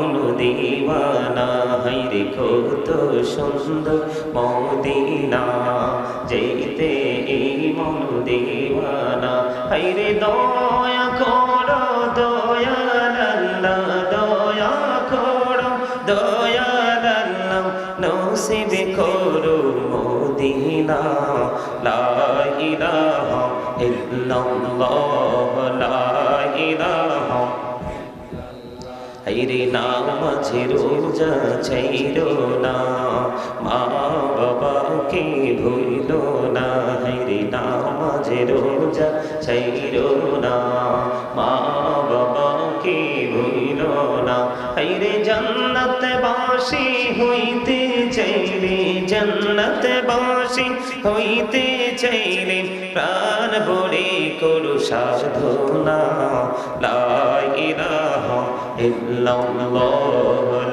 মন দিওয়ানা হাইরে কত সুন্দর মদিনা, যেতে এই মন দিওয়ানা হাইরে দয়া করো দয়ালাল্লা দয়া করো দয়ালাল্লা নসিব করো মদিনা, লা ইলাহা ইল্লাল্লাহ, লা হাইরে নাম রোজা ছাইরো না। মা বাবাকে ভুইল না। হাইরে নামাজে রোজা ছাইরো না। মা বাবাকে ভুইল না। হাইরে বাসী হইতে জান্নাত বাসি হইতে চাইলে প্রাণ বড়ে করু সাধনা। লা ইল্লাল্লাহ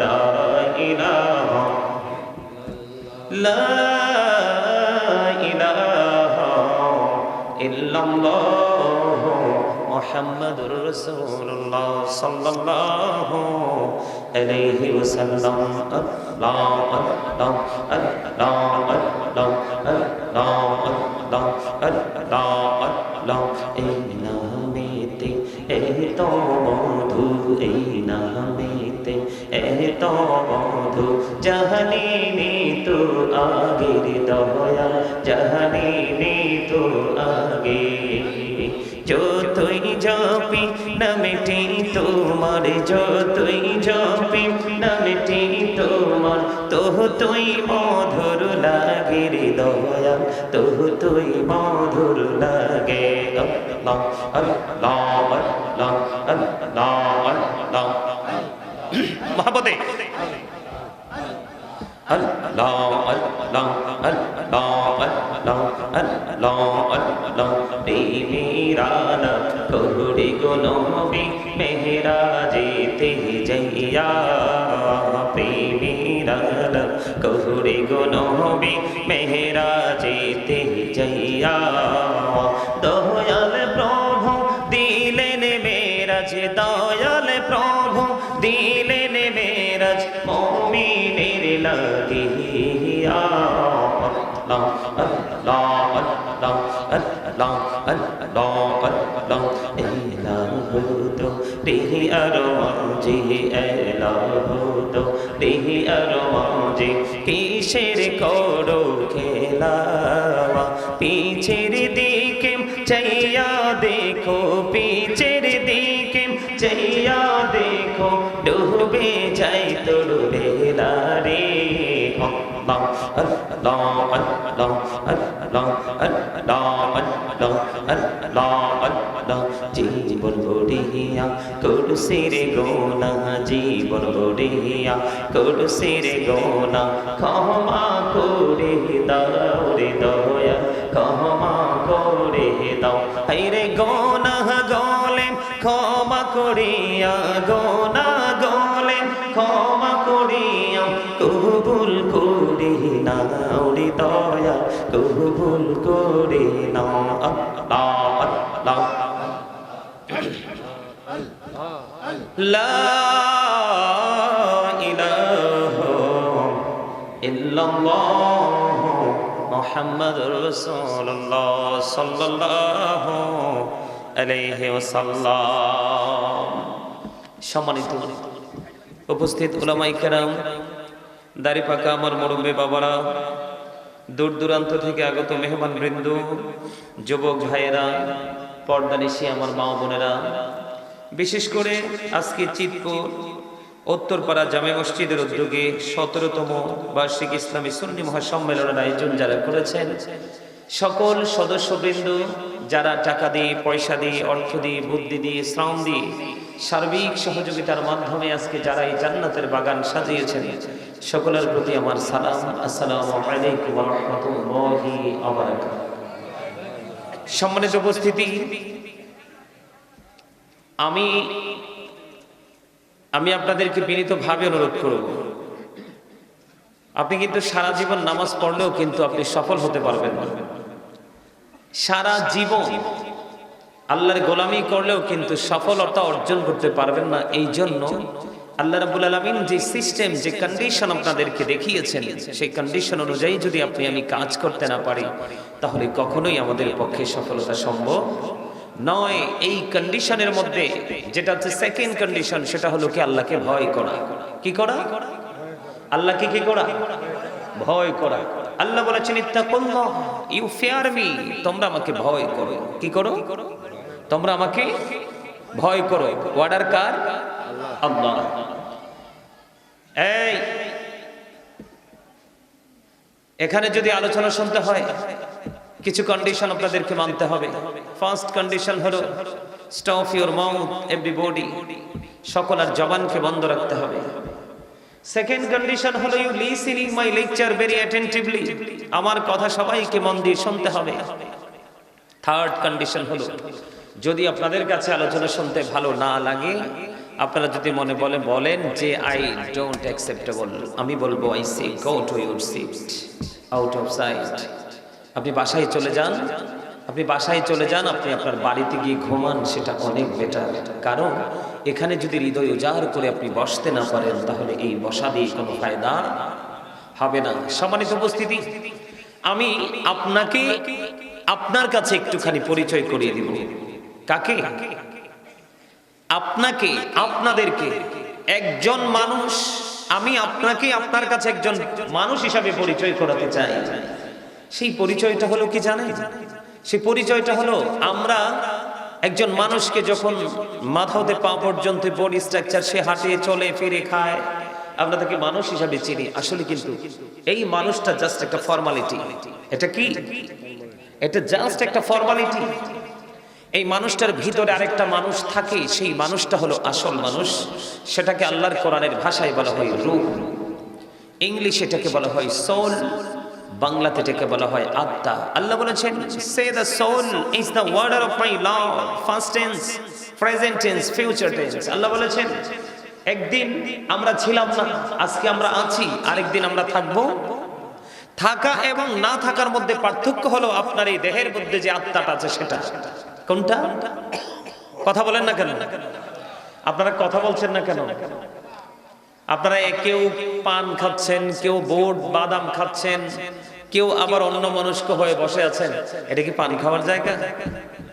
লা ইলাহা ইল্লাল্লাহ। মুহাম্মাদুর রাসূলুল্লাহ সাল্লাল্লাহু আলাইহি ওয়াসাল্লাম আল্লাহ আল্লাহ আল্লাহ আল্লাহ আল্লাহ আল্লাহ আল্লাহ আল্লাহ এই নামেতে এত মধু এই নামেতে এত মধু জাহানিনি তো আগের দয়া জাহানিনি তো আগে যতই জপি নামেটি তোমার যতই জপি নামেটি তোমার তো তুই মধুর লাগে রে দয়া তো তুই মধুর লাগে আল্লাহ আল্লাহ মহাপতে Allah Allah Allah Allah Allah Allah মেরানা তোরে গো নবী মেহরাজে তে যাইয়া মেরানা তোরে গো নবী মেহরাজে তে যাইয়া দয়াল প্রভু দিলেন মেরাজ দা بلادي يا الله الله الله الله الله রিহি আরও মাঝে এলাহুদো রিহি আরও মাঝে কিসের করো খেলাওয়া পিছের দিকে চাইয়া দেখো, পিছের দিকে চাইয়া দেখো, ডুবে যাই তোর বেলা রে। আল্লাহ আল্লাহ আল্লাহ আল্লাহ আল্লাহ আল্লাহ আল্লাহ আল্লাহ জীবন গড়িয়া করুসির গোনা জীবন গড়িয়া করুসির গোনা ক্ষমা করে দাও রে দয়া, ক্ষমা করে দাও। হাইরে গোনা গলে ক্ষমা করিয়া, গোনা গলে ক্ষমা করিয়া, কবুল করে নাও রে দয়া, কবুল করে নাও আল্লাহ। সম্মানিত উপস্থিত ওলামাই কেরাম, দাড়ি পাকা আমার মুরব্বী বাবারা, দূর দূরান্ত থেকে আগত মেহমান বৃন্দ যুবক ভাইয়েরা পর্দানিশি আমার মা বোনেরা বিশেষ করে আজকে চিতপুর, উত্তরপাড়া জামে মসজিদের উদ্যোগে সতেরোতম বার্ষিক ইসলামী সুন্নি মহাসম্মেলনের আয়োজন যারা করেছেন, সকল সদস্যবৃন্দ যারা টাকা দিয়ে, পয়সা দিয়ে, অর্থ দিয়ে, বুদ্ধি দিয়ে, শ্রম দিয়ে সার্বিক সহযোগিতার মাধ্যমে আজকে যারা এই জান্নাতের বাগান সাজিয়েছেন, সকলের প্রতি আমার সালাম। আসসালামু আলাইকুম সম্মানিত উপস্থিতি আমি আমি আপনাদেরকে বিনীতভাবে অনুরোধ করব। আপনি কিন্তু সারা জীবন নামাজ পড়লেও কিন্তু আপনি সফল হতে পারবেন সারা জীবন আল্লাহর গোলামি করলেও কিন্তু সফলতা অর্জন করতে পারবেন না। এই জন্য আল্লাহ রাব্বুল আলামিন যে সিস্টেম, যে কন্ডিশন আপনাদেরকে দেখিয়েছেন, সেই কন্ডিশন অনুযায়ী যদি আপনি আমি কাজ করতে না পারি, তাহলে কখনোই আমাদের পক্ষে সফলতা সম্ভব নয়, এই কন্ডিশনের মধ্যে যেটা হচ্ছে সেকেন্ড কন্ডিশন সেটা হলো কি আল্লাহকে ভয় করা। কি করা? আল্লাহকে কি করা? ভয় করা। আল্লাহ বলেছেন, ইত্তাকুল্লাহ, ইউ ফিয়ার মি। তোমরা আমাকে ভয় করো। কি করো? তোমরা আমাকে ভয় করো। ওয়ার্ডার কার? আল্লাহ। এই, এখানে যদি আলোচনা শুনতে হয় কিছু কন্ডিশন আপনাদেরকে মানতে হবে। ফার্স্ট কন্ডিশন হলো stop your mouth every body সকল আর জবানকে বন্ধ রাখতে হবে। সেকেন্ড কন্ডিশন হলো you listening my lecture very attentively আমার কথা সবাইকে মন দিয়ে শুনতে হবে। থার্ড কন্ডিশন হলো, যদি আপনাদের কাছে আলোচনা শুনতে ভালো না লাগে, আপনারা যদি মনে বলে, বলেন যে আই ডোন্ট অ্যাকসেপ্টেবল আমি বলব I see go to your seat out of sight আপনি বাসায় চলে যান। আপনি বাসায় চলে যান, আপনি আপনার বাড়িতে গিয়ে ঘুমান, সেটা অনেক বেটার কারণ এখানে যদি হৃদয় উজাড় করে আপনি বসতে না পারেন, তাহলে এই বসা দিয়ে কোনো ফায়দা হবে না। সম্মানিত উপস্থিতি, আমি আপনাকে, আপনার কাছে একটুখানি পরিচয় করিয়ে দিব। কাকে? আপনাকে, আপনাদেরকে একজন মানুষ, আমি আপনাকে আপনার কাছে একজন মানুষ হিসাবে পরিচয় করাতে চাই। সেই পরিচয়টা হলো কি জানেন? সেই পরিচয়টা হলো আমরা একজন মানুষকে যখন মাথা হতে পা পর্যন্ত বডি স্ট্রাকচার সে হাঁটে চলে, ফিরে খায়, আমরা তাকে মানুষ হিসাবে চিনি। আসলে কিন্তু এই মানুষটা জাস্ট একটা ফর্মালিটি এটা কি? এটা জাস্ট একটা ফর্মালিটি এই মানুষটার ভিতরে আরেকটা মানুষ থাকে, সেই মানুষটা হলো আসল মানুষ। সেটাকে আল্লাহর কোরআনের ভাষায় বলা হয় রূপ। ইংলিশ এটাকে বলা হয় সোল বাংলাতে এটাকে বলা হয় আত্মা। আল্লাহ বলেছেন সে the soul is the order of my Lord first tense present tense future tense Allah বলেছেন, একদিন আমরা ছিলাম না, আজকে আমরা আছি, আরেকদিন আমরা থাকব। থাকা এবং না থাকার মধ্যে পার্থক্য হলো আপনার এই দেহের মধ্যে যে আত্মাটা আছে সেটা। কোনটা? কথা বলেন না কেন? আপনারা কথা বলছেন না কেন? আপনারা কেউ পান খাচ্ছেন, কেউ বোট, বাদাম খাচ্ছেন কেউ আবার অন্য মনস্ক হয়ে বসে আছেন। এটা কি পান খাওয়ার জায়গা?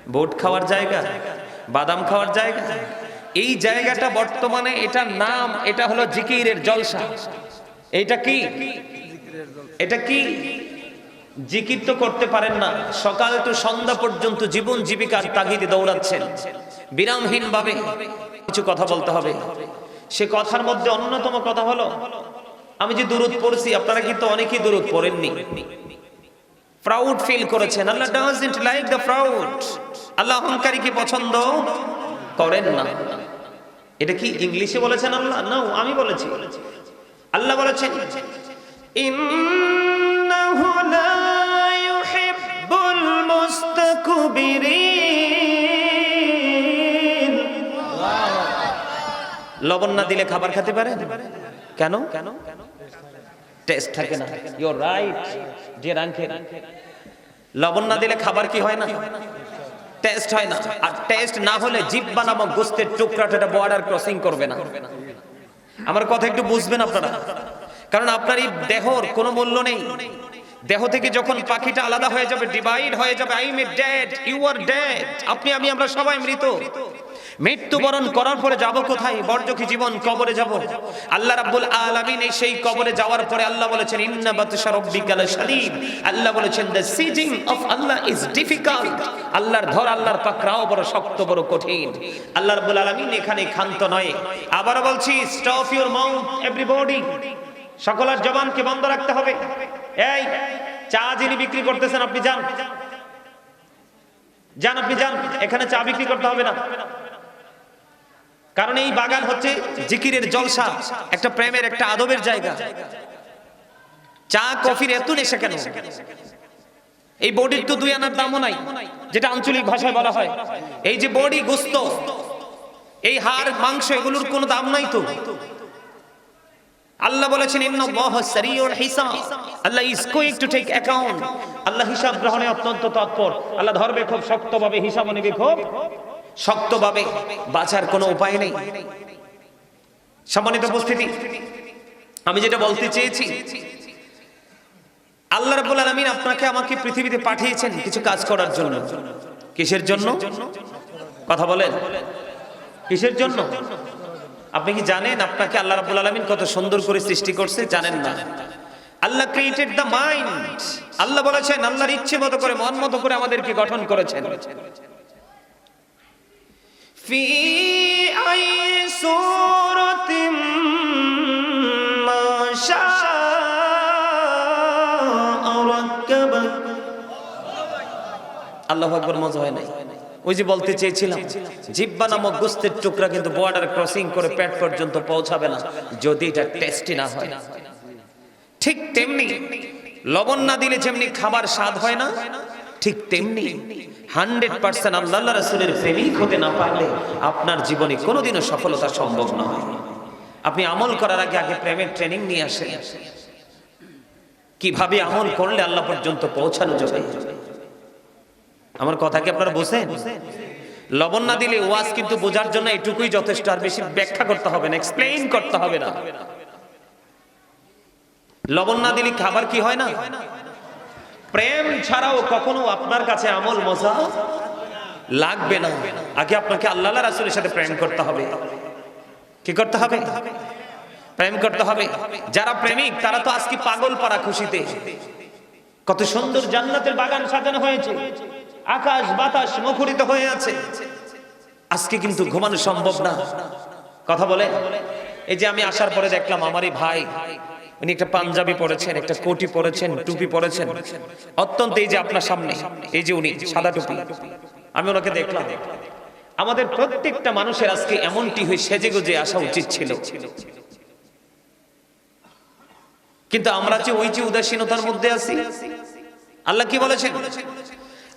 বোট খাওয়ার জায়গা? বাদাম খাওয়ার জায়গা? এই জায়গাটা বর্তমানে এটার নাম, এটা হলো জিকিরের জলসা। এইটা কি? এটা কি? জিকির তো করতে পারেন না। সকাল টু সন্ধ্যা পর্যন্ত জীবন জীবিকার তাগিদে দৌড়াচ্ছেন। বিরামহীন ভাবে কিছু কথা বলতে হবে। সে কথার মধ্যে অন্যতম কথা হলো আমি যে দূরত পড়ছি, আপনারা কিন্তু অনেকেই দূরত পড়েননি? প্রাউড ফিল করেছেন। Allah doesn't like the proud Allah অহংকারীকে পছন্দ? করেন না। এটা কি ইংলিশে বলেছেন আল্লাহ? না আমি বলেছি। আল্লাহ বলেছেন, ইন্নাহু লা ইউহিব্বুল মুস্তাকবিরিন। লবণ না দিলে খাবার খেতে পারে কেন কেন? টেস্ট থাকে না। ইউর রাইট ডিয়ার আঙ্কেল লবণ না দিলে খাবার কি হয় না? টেস্ট হয় না। আর টেস্ট না হলে জিব্বা নামক গোস্তের টুকরাটা বর্ডার ক্রসিং করবে না। আমার কথা একটু বুঝবেন আপনারা? কারণ আপনার এই দেহর কোনো মূল্য নেই। দেহ থেকে যখন পাখিটা আলাদা হয়ে যাবে ডিভাইড হয়ে যাবে I am dead you are dead আপনি, আমি, আমরা সবাই মৃত। মৃত্যুবরণ করার পরে যাব কোথায়? বর্জকি জীবন কবরে যাব। আল্লাহ রাব্বুল আলামিন এই সেই কবরে যাওয়ার পরে আল্লাহ বলেছেন, ইন্না বাতশা রাব্বিকা লাশাদীদ আল্লাহ বলেছেন the seizing of Allah is difficult আল্লাহর ধর, আল্লাহর পাকড়াও বড় শক্ত, বড় কঠিন। আল্লাহ রাব্বুল আলামিন এখানে ক্ষান্ত নয়। আবার বলছি স্টপ ইউর মাউথ এভরিবডি সকলের জবানকে বন্ধ রাখতে হবে। এই, চা যিনি বিক্রি করতেছেন, আপনি যান। যান, আপনি যান। এখানে চা বিক্রি করতে হবে না। কারণ এই বাগান হচ্ছে জিকিরের জলসা, একটা প্রেমের একটা আদবের জায়গা। চা, কফির এত নেশা কেন? এই বডির তো দুই আনার দামও নাই, যেটা আঞ্চলিক ভাষায় বলা হয়। এই যে বডি গোস্ত, এই হাড়, মাংস, এগুলোর কোনো দাম নাই তো। আল্লাহ বলেছেন Allah is going to take account Allah হিসাব গ্রহণে অত্যন্ত তৎপর। আল্লাহ ধরবে খুব শক্তভাবে, হিসাব নেবে খুব শক্তভাবে বাঁচার কোনো উপায় নেই। সম্মানিত উপস্থিতি, আমি যেটা বলতে চেয়েছি, আল্লাহ রাব্বুল আলামিন আপনাকে আমাকে পৃথিবীতে পাঠিয়েছেন কিছু কাজ করার জন্য। কিসের জন্য? কথা বলেন। কিসের জন্য? আপনি কি জানেন আপনাকে আল্লাহ রাব্বুল আলামিন কত সুন্দর করে সৃষ্টি করছে? জানেন না। Allah created the mind Allah বলেছেন, আল্লাহর ইচ্ছে মতো করে মন মতো করে আমাদেরকে গঠন করেছেন। আল্লাহ মজা হয় নাই। ওই যে বলতে চেয়েছিলাম টুকরা কিন্তু বর্ডার ক্রসিং করে পর্যন্ত পৌঁছাবে না, যদি এটা হয়। ঠিক তেমনি লবণ না দিলে যেমনি খাবার স্বাদ হয় না ঠিক তেমনি হান্ড্রেড পার্সেন্ট আল্লাহ রসুলের প্রেমিক হতে না পারলে আপনার জীবনে কোনোদিনও সফলতা সম্ভব নয়। আপনি আমল করার আগে আগে প্রেমের ট্রেনিং নিয়ে আসেন। কীভাবে আমল করলে আল্লাহ পর্যন্ত পৌঁছানো যাবে? আমার কথা কি আপনারা বোঝেন? লবণ না দিলে ওয়াজ কিন্তু বোঝার জন্য এটুকুই যথেষ্ট, আর বেশি ব্যাখ্যা করতে হবে না এক্সপ্লেইন করতে হবে না। লবণ না দিলে খাবার কি হয় না? প্রেম ছাড়াও কখনো আপনার কাছে আমল মজা লাগবে না? আগে আপনাকে আল্লাহ রাসুলের সাথে প্রেম করতে হবে। কি করতে হবে? প্রেম করতে হবে। যারা প্রেমিক, তারা তো আজকে পাগল পারা খুশিতে। কত সুন্দর জান্নাতের বাগান সাজানো হয়েছে। আকাশ বাতাস মুখরিত হয়ে আছে। আজকে কিন্তু ঘুমানো সম্ভব না। কথা বলে এই যে আমি আসার পরে দেখলাম, আমারই ভাই উনি একটা পাঞ্জাবি পরেছেন, একটা কোটি পরেছেন, টুপি পরেছেন। অত্যন্ত এই যে আপনার সামনে, এই যে উনি, সাদা টুপি। আমি ওনাকে দেখলাম। আমাদের প্রত্যেকটা মানুষের আজকে এমনটি হয়ে সেজে গুজে আসা উচিত ছিল। কিন্তু আমরা যে ওই যে উদাসীনতার মধ্যে আছি, আল্লাহ কি বলেছেন?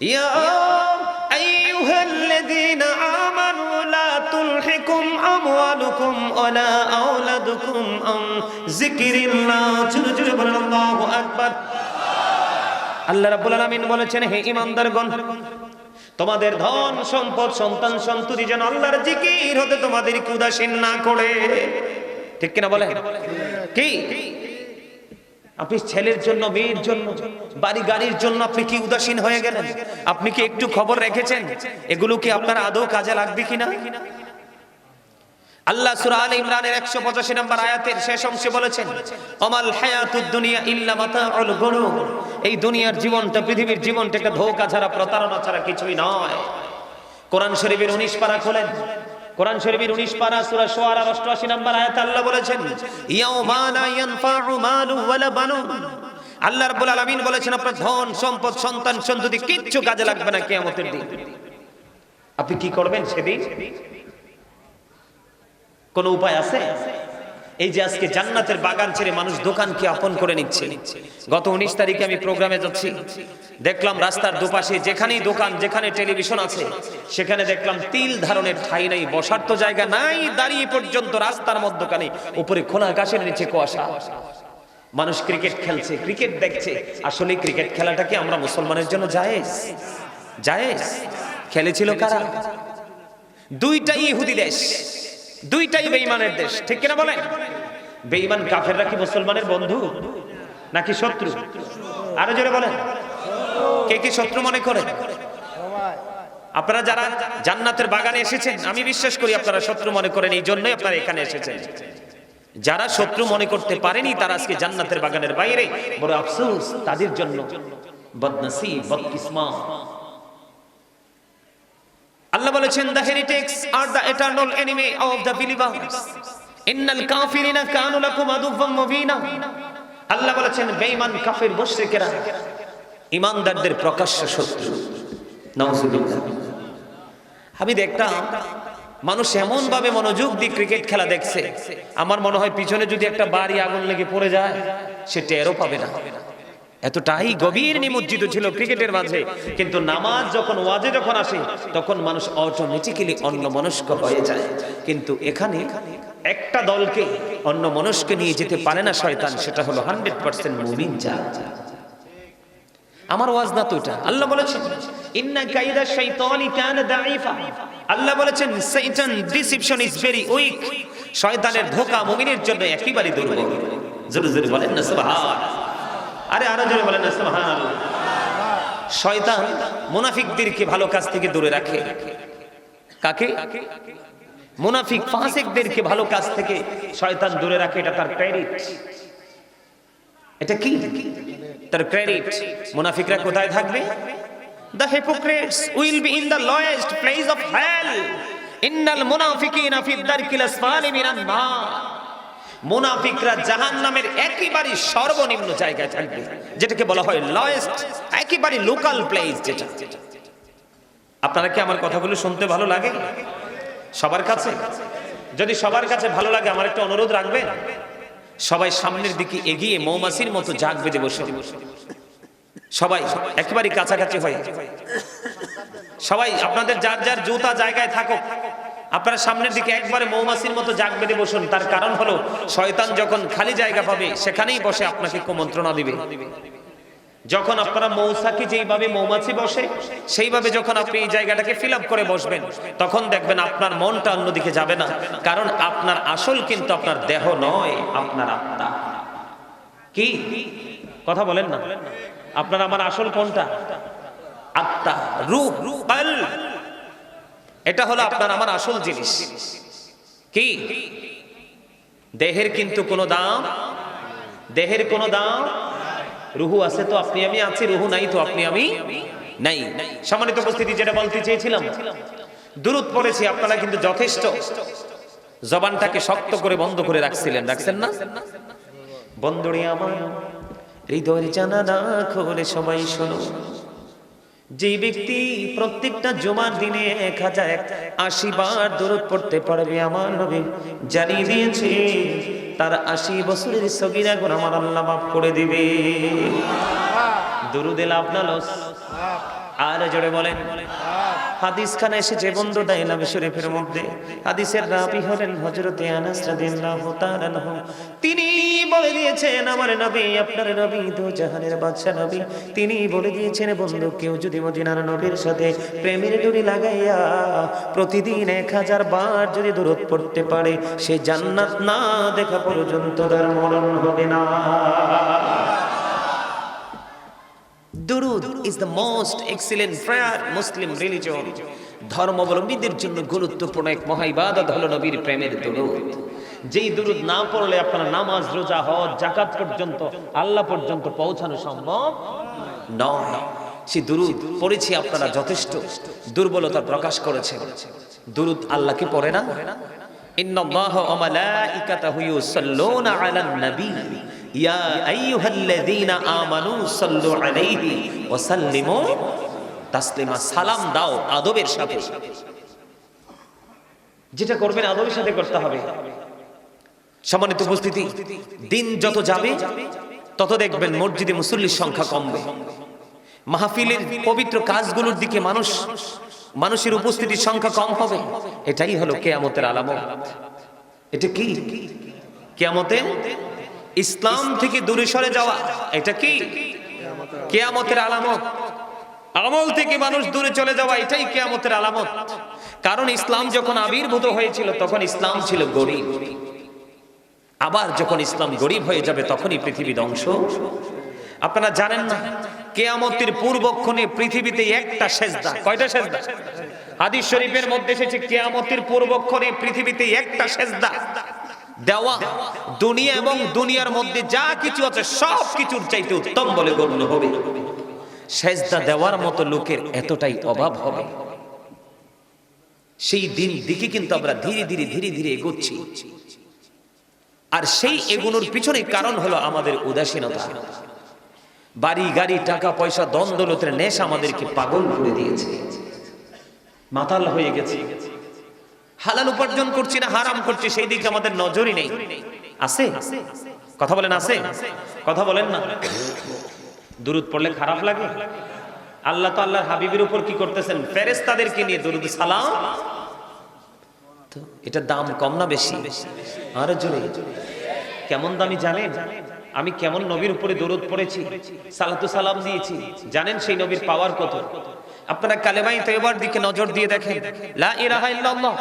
ইয়া আমানু লা তুলহিকুম আমওয়ালুকুম ওয়ালা আওলাদুকুম আন যিকরিল্লাহ জোরে জোরে বলেন আল্লাহু আকবার। আল্লাহ রাব্বুল আলামিন বলেছেন হে ঈমানদারগণ তোমাদের ধন সম্পদ সন্তান সন্ততি যেন আল্লাহর জিকির হতে তোমাদেরকে উদাসীন না করে। ঠিক কিনা বলেন? কি? আপনি ছেলের জন্য, মেয়ের জন্য, বাড়ি গাড়ির জন্য আপনি কি উদাসীন হয়ে গেলেন? আপনি কি একটু খবর রেখেছেন? এগুলো কি আপনার আদৌ কাজে লাগবে কিনা? আল্লাহ সূরা আলে ইমরানের 185 নম্বর আয়াতের শেষ অংশে বলেছেন, অমাল হায়াতুদ দুনিয়া ইল্লা মাতাউল গুরুর এই দুনিয়ার জীবনটা, পৃথিবীর জীবনটা একটা ধোঁকা ছাড়া, প্রতারণা ছাড়া কিছুই নয়। কোরআন শরীফের 19 পারা খোলেন কোরআন শরীফের 19 পারা সূরা শুআরা 88 নম্বর আয়াতে আল্লাহ বলেছেন ইয়াউমা লা ইয়ানফাউ মালু ওয়ালা বানুন। আল্লাহ রাব্বুল আলামিন বলেছেন, আপনার ধন, সম্পদ, সন্তান, সন্ততি কিচ্ছু কাজে লাগবে না কিয়ামতের দিন। আপনি কি করবেন সেদিন? কোনো উপায় আছে? এই যে আজকে জান্নাতের বাগান ছেড়ে মানুষ দোকানকে আপন করে নিচ্ছে? গত উনিশ তারিখে আমি প্রোগ্রামে যাচ্ছি। দেখলাম রাস্তার দুপাশে যেখানেই দোকান, যেখানে টেলিভিশন আছে, সেখানে দেখলাম তিল ধারণের ঠাই নাই, বসার তো জায়গা নাই, দাঁড়িয়ে পর্যন্ত রাস্তার মধ্যখানে, উপরে খোলা আকাশের নিচে কুয়াশা। মানুষ ক্রিকেট খেলছে, ক্রিকেট দেখছে। আসলে ক্রিকেট খেলাটা কি আমরা মুসলমানের জন্য জায়েজ? জায়েজ? খেলেছিল কারা? দুইটাই ইহুদি দেশ। দুইটাই বেঈমানের দেশ, ঠিক কিনা বলেন? বেঈমান কাফেররা কি মুসলমানের বন্ধু নাকি শত্রু? আরও জোরে বলেন। কে কি শত্রু মনে করে? আপনারা যারা জান্নাতের বাগানে এসেছেন, আমি বিশ্বাস করি আপনারা শত্রু মনে করেন, এই জন্যই আপনারা এখানে এসেছেন। যারা শত্রু মনে করতে পারেনি, তারা আজকে জান্নাতের বাগানের বাইরে, বড় আফসোস, তাদের জন্য বদনসিব বদকিসমা আল্লাহ বলেছেন the heretics are the eternal enemy of the believers ইন্নাল কাফিরিনা কানু লাকুম আদুওয়াম মুবিনা. আল্লাহ বলেছেন, বেঈমান কাফির মুশরিকেরা ইমানদারদের প্রকাশ্য শত্রু। নাউজুবিল্লাহ। আমি দেখতাম, মানুষ এমন ভাবে মনোযোগ দিয়ে ক্রিকেট খেলা দেখছে। আমার মনে হয় পিছনে যদি একটা বাড়ি আগুন লেগে পড়ে যায়, সে টেরও পাবে না। এতটাই গভীর নিমজ্জিত ছিল ক্রিকেটের মাঝে। কিন্তু নামাজ যখন ওয়াজে যখন আসে, তখন মানুষ অটোমেটিক্যালি অন্য মনস্ক হয়ে যায়। কিন্তু এখানে একটা দলকে অন্য মনস্ক নিয়ে যেতে পারে না শয়তান, সেটা হলো হান্ড্রেড পার্সেন্ট মুমিন যা। আমার ওয়াজ না তো এটা। আল্লাহ বলেছেন, ইন্না কাইদা শাইতানি কানা দাঈফা। আল্লাহ বলেছেন, শয়তান ডিসিপশন ইজ ভেরি উইক শয়তানের ধোঁকা মুমিনের জন্য একেবারে দুর্বল। জোরে জোরে বলেন না সুবহান আরে আরও জোরে বলেন শয়তান মুনাফিকদেরকে ভালো কাজ থেকে দূরে রাখে। কাকে? মুনাফিক ফাসিকদেরকে ভালো কাজ থেকে শয়তান দূরে রাখে, এটা তার ক্রেডিট এটা কি? তার ক্রেডিট মুনাফিকরা কোথায় থাকবে? The hypocrites will be in the lowest place of hell ইন্নাল মুনাফিকিনা ফি দারকিল আসফালি মিনান নার। মুনাফিকরা জাহান্নামের একেবারে সর্বনিম্ন জায়গায় থাকবে, যেটাকে বলা হয় লয়েস্ট একেবারে লোকাল প্লেস যেটা। আপনারা কি আমার কথাগুলো শুনতে ভালো লাগে? সবার কাছে? যদি সবার কাছে ভালো লাগে, আমার একটা অনুরোধ রাখবেন। সবাই সামনের দিকে এগিয়ে মৌমাছির মতো জাগ বেঁধে বসে। সবাই, একেবারে কাছাকাছি হয়ে। সবাই, আপনাদের যার যার জুতা জায়গায় থাকুক। আপনারা সামনের দিকে একবারে মৌমাছির মতো জাগ বেঁধে বসুন। তার কারণ হলো, শয়তান যখন খালি জায়গা পাবে, সেখানেই বসে আপনাকে কুমন্ত্রণা দিবে। যখন আপনারা মৌসাকি যেইভাবে মৌমাছি বসে, সেইভাবে যখন আপনি এই জায়গাটাকে ফিল করে বসবেন, তখন দেখবেন আপনার মনটা অন্যদিকে যাবে না। কারণ আপনার আসল কিন্তু আপনার দেহ নয়, আপনার আত্মা। কি? কথা বলেন না। আপনার আমার আসল কোনটা? আত্মা, রূপ রূপাল এটা হলো আপনার, আমার আসল জিনিস। কি? দেহের কিন্তু কোনো দাম? দেহের কোনো দাম? রুহু আছে তো, আপনি আমি আছি, রুহু নাই তো, আপনি আমি নাই। সম্মানিত উপস্থিতি, যেটা বলতে চেয়েছিলাম দূরত পড়েছি, আপনারা কিন্তু যথেষ্ট। জবানটাকে শক্ত করে বন্ধ করে রাখছিলেন, রাখছেন না? বন্ধুরে আমার, হৃদয়ের জানালা খোলে সবাই শোনো। যে ব্যক্তি প্রত্যেকটা জমার দিনে এক হাজার আশি বার দূরত পড়তে পারবে আমার নবী জানিয়ে দিয়েছে, তার আশি বছরের সগিরা গুণ আমার আল্লাহ মাফ করে দিবে। দুরুদে লাভ না লস। আর জোরে বলেন। হাদিস খান এসেছে বন্ধু দাইলাম শরীফের মধ্যে। হাদিসের রাবি হলেন হযরতে আনাস রাদিয়াল্লাহু তাআলা তিনি বলে দিয়েছেন, আমার নবী, আপনার নবী দু জাহানের বাদশা নবী। তিনি বলে দিয়েছেন, বন্ধু, কেউ যদি মদিনার নবীর সাথে প্রেমের ডুরি লাগাইয়া প্রতিদিন এক হাজার বার যদি দূরত পড়তে পারে, সে জান্নাত না দেখা পর্যন্ত তার মরণ হবে না। দুরুদ is the most excellent prayer Muslim religion. ধর্মাবলম্বীদের জন্য গুরুত্বপূর্ণ এক মহাইবাদত হলো নবীর প্রেমের দুরুদ। যেই দুরুদ না পড়লে আপনার নামাজ, রোজা, হজ জাকাত পর্যন্ত, আল্লাহ পর্যন্ত পৌঁছানো সম্ভব নয়। সে দুরুদ পড়েছি আপনারা যথেষ্ট। দুর্বলতা প্রকাশ করেছে দুরুদ আল্লাহকে পড়ে না? ইন্নাল্লাহ ওয়া মালাইকাতাহু ইউসাল্লুনা আলান নবী। ইয়া আইয়ুহাল্লাযীনা আমানু সাল্লু আলাইহি ওয়া সাল্লিমু তাসলিমা সালাম দাও আদবের সাথে। যেটা করবেন আদবের সাথে করতে হবে। সম্মানিত উপস্থিতি, দিন যত যাবে, তত দেখবেন মসজিদে মুসল্লির সংখ্যা কমবে। মাহফিলের পবিত্র কাজগুলোর দিকে মানুষ, মানুষের উপস্থিতির সংখ্যা কম হবে। এটাই হলো কেয়ামতের আলামত। এটা কি? কেয়ামতে ইসলাম থেকে দূরে সরে যাওয়া। এটা কি? কেয়ামতের আলামত। আমল থেকে মানুষ দূরে চলে যাওয়া, এটাই কেয়ামতের আলামত। কারণ ইসলাম যখন আবির্ভূত হয়েছিল, তখন ইসলাম ছিল গরিব। আবার যখন ইসলাম গরিব হয়ে যাবে, তখনই পৃথিবী ধ্বংস। আপনারা জানেন না, কেয়ামতের পূর্বক্ষণে পৃথিবীতে একটা সেজদা। কয়টা সেজদা? হাদিস শরীফের মধ্যে এসেছে, কেয়ামতের পূর্বক্ষণে পৃথিবীতে একটা সেজদা। দেওয়া, দুনিয়া এবং দুনিয়ার মধ্যে যা কিছু আছে সব কিছুর চাইতে উত্তম বলে গণ্য হবে। সেজদা দেওয়ার মতো লোকের এতটাই অভাব হবে। সেই দিন দিকে কিন্তু আমরা ধীরে ধীরে ধীরে ধীরে এগোচ্ছি। আর সেই এগুনোর পিছনে কারণ হলো আমাদের উদাসীনতা। বাড়ি, গাড়ি, টাকা, পয়সা, দ্বন্দ্বলতের নেশ আমাদেরকে পাগল করে দিয়েছে। মাতাল হয়ে গেছে। হালাল উপার্জন করছি না, হারাম করছি, সেই দিকে আমাদের নজরই নেই। আছে? কথা বলেন, আছে? কথা বলেন না। দুরুদ পড়লে খারাপ লাগে? আল্লাহ তো আল্লাহর হাবিবের উপর কি করতেছেন? ফেরেস তাদেরকে নিয়ে দুরুদ সালাম? তো এটা দাম কম না বেশি? আরও জোরে। কেমন দামি জানেন? আমি কেমন নবীর উপরে দরুদ পড়েছি, সালাতু সালাম দিয়েছি, জানেন সেই নবীর পাওয়ার কত? আপনারা কালেমাই তৈবার দিকে নজর দিয়ে দেখেন। লা ইলাহা ইল্লাল্লাহ।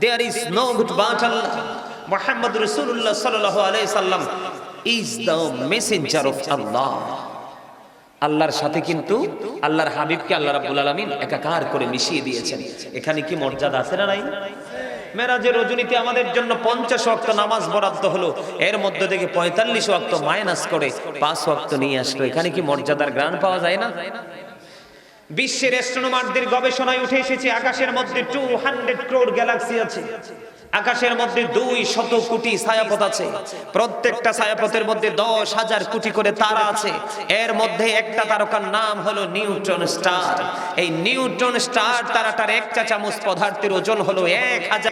There is no god but Allah Muhammad রাসূলুল্লাহ সাল্লাল্লাহু আলাইহি সাল্লাম is the messenger of Allah আল্লাহর সাথে কিন্তু আল্লাহর হাবিবকে আল্লাহ রাব্বুল আলামিন একাকার করে মিশিয়ে দিয়েছেন। এখানে কি মর্যাদা আছে না নাই? মেরাজের রজনীতে আমাদের জন্য পঞ্চাশ ওয়াক্ত নামাজ বরাদ্দ হলো। এর মধ্যে থেকে পঁয়তাল্লিশ ওয়াক্ত মাইনাস করে পাঁচ ওয়াক্ত নিয়ে আসলো। এখানে কি মর্যাদার গ্রাণ পাওয়া যায় না? বিশ্বের অ্যাস্ট্রোনমারদের গবেষণায় উঠে এসেছে, আকাশের মধ্যে টু হান্ড্রেড ক্রোড গ্যালাক্সি আছে। আকাশের মধ্যে দুই শত কোটি ছায়াপথ আছে। প্রত্যেকটা ছায়াপথের মধ্যে দশ হাজার কোটি করে তারা আছে। এর মধ্যে একটা তারকার নাম হলো নিউট্রন স্টার। এই নিউট্রন স্টার তারাটার একটা চামচ পদার্থের ওজন হলো এক হাজার